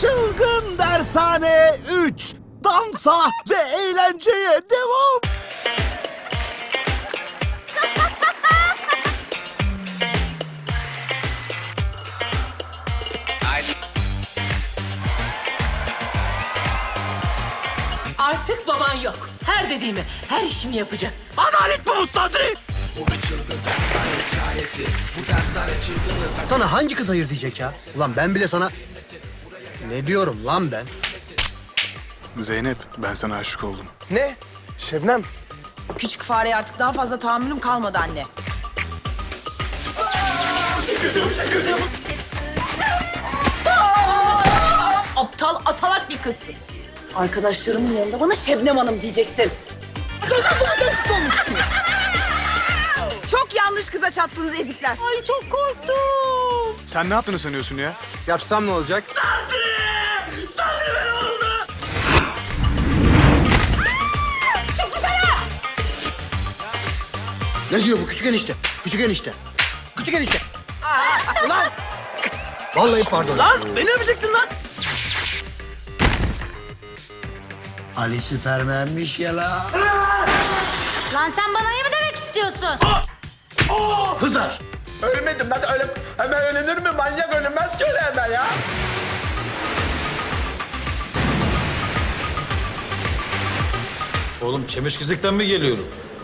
Çılgın Dershane 3. Dansa ve eğlenceye devam. Artık baban yok. Her dediğimi, her işimi yapacaksın. Adalet bu Sadri. Sana hangi kız hayır diyecek ya? Ulan ben bile sana... Ne diyorum lan ben? Zeynep, ben sana aşık oldum. Ne? Şebnem. Küçük fareye artık daha fazla tahammülüm kalmadı anne. Aptal asalak bir kızsın. Arkadaşlarımın yanında bana Şebnem Hanım diyeceksin. Çok yanlış kıza çattınız ezikler. Ay çok korktum. Sen ne yaptığını sanıyorsun ya? Yapsam ne olacak? Çık Ne diyor bu küçük enişte? Küçük enişte. Küçük enişte. Ulan! Vallahi pardon. Lan beni öpecektin lan. Ali Süpermen'miş ya la. Lan sen bana ne mi demek istiyorsun? Hızar. Ölmedim lan öyle hemen ölünür mü? Manyak ölünmez ki öyle hemen ya. Oğlum Çemişkizik'ten mi geliyorum?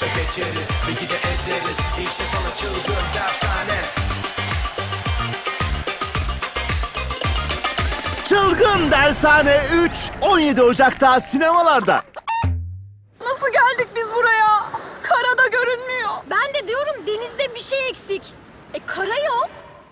şu zamanı. Çılgın Dershane 3 17 Ocak'ta sinemalarda. Nasıl geldik biz buraya? Karada görünmüyor. Ben de diyorum denizde bir şey eksik. E kara yok.